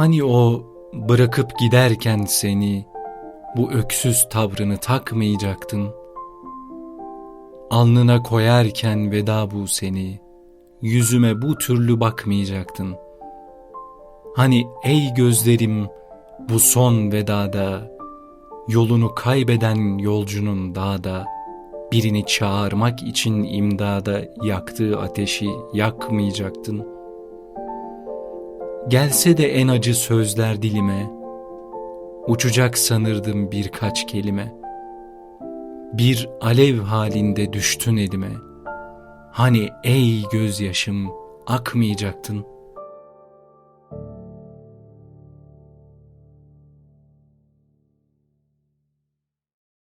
Hani o bırakıp giderken seni bu öksüz tavrını takmayacaktın. Alnına koyarken veda bu seni yüzüme bu türlü bakmayacaktın. Hani ey gözlerim bu son vedada yolunu kaybeden yolcunun dağda birini çağırmak için imdada yaktığı ateşi yakmayacaktın. Gelse de en acı sözler dilime, uçacak sanırdım birkaç kelime. Bir alev halinde düştün elime. Hani ey gözyaşım akmayacaktın.